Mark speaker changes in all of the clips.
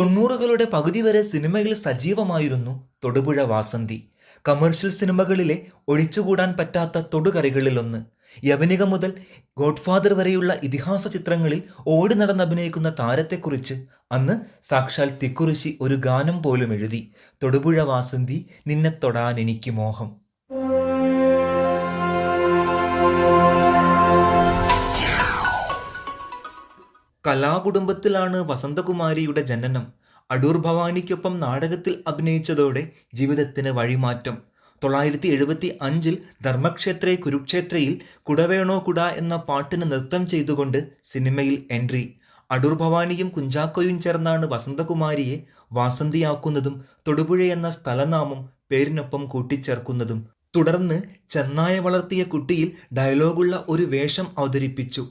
Speaker 1: തൊണ്ണൂറുകളുടെ പകുതി വരെ സിനിമയിൽ സജീവമായിരുന്നു തൊടുപുഴ വാസന്തി. കമേഴ്ഷ്യൽ സിനിമകളിലെ ഒഴിച്ചുകൂടാൻ പറ്റാത്ത തൊടുകറികളിലൊന്ന്. യവനിക മുതൽ ഗോഡ്ഫാദർ വരെയുള്ള ഇതിഹാസ ചിത്രങ്ങളിൽ ഓടി നടന്ന് അഭിനയിക്കുന്ന താരത്തെക്കുറിച്ച് അന്ന് സാക്ഷാൽ തിക്കുറിശി ഒരു ഗാനം പോലും എഴുതി. തൊടുപുഴ വാസന്തി നിന്നെ തൊടാൻ എനിക്ക് മോഹം. കലാകുടുംബത്തിലാണ് വസന്തകുമാരിയുടെ ജനനം. അടൂർ ഭവാനിക്കൊപ്പം നാടകത്തിൽ അഭിനയിച്ചതോടെ ജീവിതത്തിന് വഴിമാറ്റം. തൊള്ളായിരത്തി എഴുപത്തി അഞ്ചിൽ ധർമ്മക്ഷേത്രേ കുരുക്ഷേത്രയിൽ കുടവേണോ കുട എന്ന പാട്ടിന് നൃത്തം ചെയ്തുകൊണ്ട് സിനിമയിൽ എൻട്രി. അടൂർ ഭവാനിയും കുഞ്ചാക്കോയും ചേർന്നാണ് വസന്തകുമാരിയെ വാസന്തിയാക്കുന്നതും തൊടുപുഴ എന്ന സ്ഥലനാമം പേരിനൊപ്പം കൂട്ടിച്ചേർക്കുന്നതും. തുടർന്ന് ചെന്നായ വളർത്തിയ കുട്ടിയിൽ ഡയലോഗുള്ള ഒരു വേഷം അവതരിപ്പിച്ചു.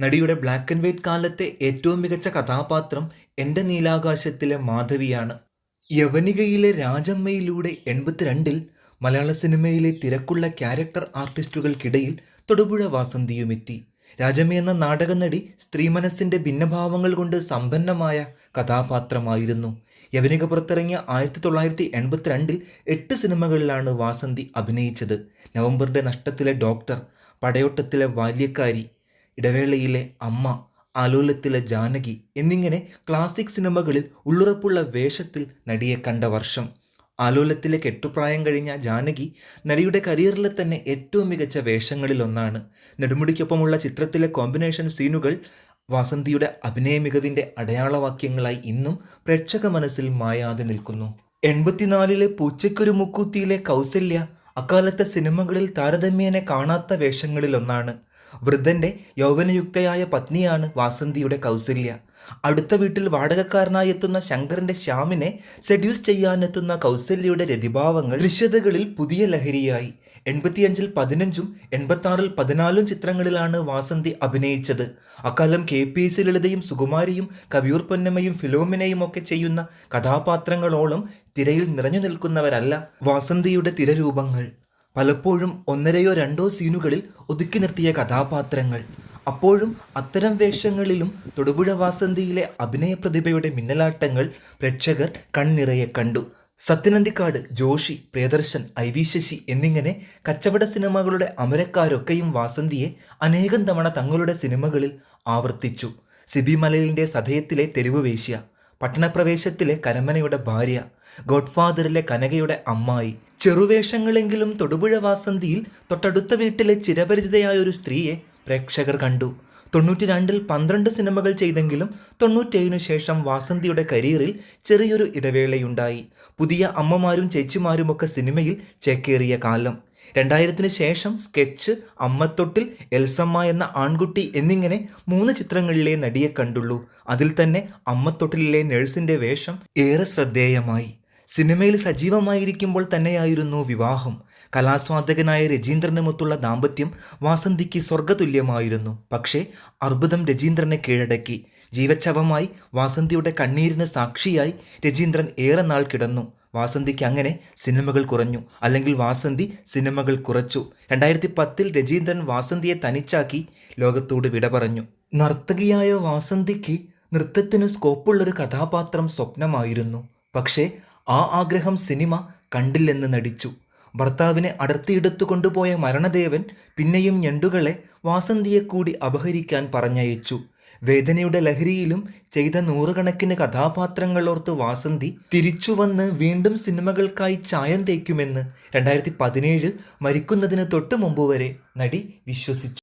Speaker 1: നടിയുടെ ബ്ലാക്ക് ആൻഡ് വൈറ്റ് കാലത്തെ ഏറ്റവും മികച്ച കഥാപാത്രം എന്റെ നീലാകാശത്തിലെ മാധവിയാണ്. യവനികയിലെ രാജമ്മയിലൂടെ എൺപത്തിരണ്ടിൽ മലയാള സിനിമയിലെ തിരക്കുള്ള ക്യാരക്ടർ ആർട്ടിസ്റ്റുകൾക്കിടയിൽ തൊടുപുഴ വാസന്തിയുമെത്തി രാജമ്മ എന്ന നാടകനടി സ്ത്രീമനസ്സിന്റെ ഭിന്നഭാവങ്ങൾ കൊണ്ട് സമ്പന്നമായ കഥാപാത്രമായിരുന്നു. യവനിക പുറത്തിറങ്ങിയ ആയിരത്തി തൊള്ളായിരത്തി എൺപത്തിരണ്ടിൽ എട്ട് സിനിമകളിലാണ് വാസന്തി അഭിനയിച്ചത്. നവംബറിന്റെ നഷ്ടത്തിലെ ഡോക്ടർ പടയോട്ടത്തിലെ ബാല്യക്കാരി ഇടവേളയിലെ അമ്മ ആലോലത്തിലെ ജാനകി എന്നിങ്ങനെ ക്ലാസിക് സിനിമകളിൽ ഉള്ളുറപ്പുള്ള വേഷത്തിൽ നടിയെ കണ്ട വർഷം. ആലോലത്തിലെ കെട്ടുപ്രായം കഴിഞ്ഞ ജാനകി നടിയുടെ കരിയറിലെ തന്നെ ഏറ്റവും മികച്ച വേഷങ്ങളിലൊന്നാണ്. നെടുമുടിക്കൊപ്പമുള്ള ചിത്രത്തിലെ കോമ്പിനേഷൻ സീനുകൾ വാസന്തിയുടെ അഭിനയ മികവിന്റെ അടയാളവാക്യങ്ങളായി ഇന്നും പ്രേക്ഷക മനസ്സിൽ മായാതെ നിൽക്കുന്നു. എൺപത്തിനാലിലെ പൂച്ചയ്ക്കൊരു മുക്കൂത്തിയിലെ കൗസല്യ അക്കാലത്തെ സിനിമകളിൽ താരതമ്യേന കാണാത്ത വേഷങ്ങളിലൊന്നാണ്. വൃദ്ധന്റെ യൗവനയുക്തയായ പത്നിയാണ് വാസന്തിയുടെ കൗസല്യ. അടുത്ത വീട്ടിൽ വാടകക്കാരനായി എത്തുന്ന ശങ്കറിന്റെ ശ്യാമിനെ സെഡ്യൂസ് ചെയ്യാനെത്തുന്ന കൗസല്യയുടെ രതിഭാവങ്ങൾ ദൃശ്യതകളിൽ പുതിയ ലഹരിയായി. എൺപത്തിയഞ്ചിൽ പതിനഞ്ചും എൺപത്തി പതിനാലും ചിത്രങ്ങളിലാണ് വാസന്തി അഭിനയിച്ചത്. അക്കാലം കെ പി എസ് ലളിതയും സുകുമാരിയും കവിയൂർ പൊന്നമ്മയും ഫിലോമിനയും ഒക്കെ ചെയ്യുന്ന കഥാപാത്രങ്ങളോളം തിരയിൽ നിറഞ്ഞു നിൽക്കുന്നവരല്ല വാസന്തിയുടെ തിരരൂപങ്ങൾ. പലപ്പോഴും ഒന്നരയോ രണ്ടോ സീനുകളിൽ ഒതുക്കി നിർത്തിയ കഥാപാത്രങ്ങൾ. അപ്പോഴും അത്തരം വേഷങ്ങളിലും തൊടുപുഴ വാസന്തിയിലെ അഭിനയ പ്രതിഭയുടെ മിന്നലാട്ടങ്ങൾ പ്രേക്ഷകർ കണ്ണിറയെ കണ്ടു. സത്യനന്ദിക്കാട് ജോഷി പ്രിയദർശൻ ഐ വി ശശി എന്നിങ്ങനെ കച്ചവട സിനിമകളുടെ അമരക്കാരൊക്കെയും വാസന്തിയെ അനേകം തവണ തങ്ങളുടെ സിനിമകളിൽ ആവർത്തിച്ചു. സിബി മലയിലിന്റെ സതയത്തിലെ തെരുവ് വേശ്യ പട്ടണപ്രവേശത്തിലെ കരമനയുടെ ഭാര്യ ഗോഡ്ഫാദറിലെ കനകയുടെ അമ്മായി ചെറുവേഷങ്ങളെങ്കിലും തൊടുപുഴ വാസന്തിയിൽ തൊട്ടടുത്ത വീട്ടിലെ ചിരപരിചിതയായ ഒരു സ്ത്രീയെ പ്രേക്ഷകർ കണ്ടു. തൊണ്ണൂറ്റി രണ്ടിൽ പന്ത്രണ്ട് സിനിമകൾ ചെയ്തെങ്കിലും തൊണ്ണൂറ്റേഴിനു ശേഷം വാസന്തിയുടെ കരിയറിൽ ചെറിയൊരു ഇടവേളയുണ്ടായി. പുതിയ അമ്മമാരും ചേച്ചിമാരുമൊക്കെ സിനിമയിൽ ചേക്കേറിയ കാലം. രണ്ടായിരത്തിന് ശേഷം സ്കെച്ച് അമ്മത്തൊട്ടിൽ എൽസമ്മ എന്ന ആൺകുട്ടി എന്നിങ്ങനെ മൂന്ന് ചിത്രങ്ങളിലെ നടിയെ കണ്ടുള്ളൂ. അതിൽ തന്നെ അമ്മത്തൊട്ടിലെ നഴ്സിന്റെ വേഷം ഏറെ ശ്രദ്ധേയമായി. സിനിമയിൽ സജീവമായിരിക്കുമ്പോൾ തന്നെയായിരുന്നു വിവാഹം. കലാസ്വാദകനായ രജീന്ദ്രനുമൊത്തുള്ള ദാമ്പത്യം വാസന്തിക്ക് സ്വർഗതുല്യമായിരുന്നു പക്ഷേ അർബുദം രജീന്ദ്രനെ കീഴടക്കി. ജീവച്ഛവമായി വാസന്തിയുടെ കണ്ണീരിന് സാക്ഷിയായി രജീന്ദ്രൻ ഏറെ നാൾ കിടന്നു. വാസന്തിക്ക് അങ്ങനെ സിനിമകൾ കുറഞ്ഞു. അല്ലെങ്കിൽ വാസന്തി സിനിമകൾ കുറച്ചു. രണ്ടായിരത്തി പത്തിൽ രജീന്ദ്രൻ വാസന്തിയെ തനിച്ചാക്കി ലോകത്തോട് വിട പറഞ്ഞു. നർത്തകിയായ വാസന്തിക്ക് നൃത്തത്തിന് സ്കോപ്പുള്ളൊരു കഥാപാത്രം സ്വപ്നമായിരുന്നു. പക്ഷേ ആ ആഗ്രഹം സിനിമ കണ്ടില്ലെന്ന് നടിച്ചു. ഭർത്താവിനെ അടർത്തിയെടുത്തു കൊണ്ടുപോയ മരണദേവൻ പിന്നെയും ഞണ്ടുകളെ വാസന്തിയെ കൂടി അപഹരിക്കാൻ പറഞ്ഞയച്ചു. വേദനയുടെ ലഹരിയിലും ചെയ്ത നൂറുകണക്കിന് കഥാപാത്രങ്ങളോർത്ത് വാസന്തി വാസന്തി തിരിച്ചുവന്ന് വീണ്ടും സിനിമകൾക്കായി ചായം തേക്കുമെന്ന് രണ്ടായിരത്തി പതിനേഴ് മരിക്കുന്നതിന് തൊട്ടു മുമ്പ് വരെ നടി വിശ്വസിച്ചു.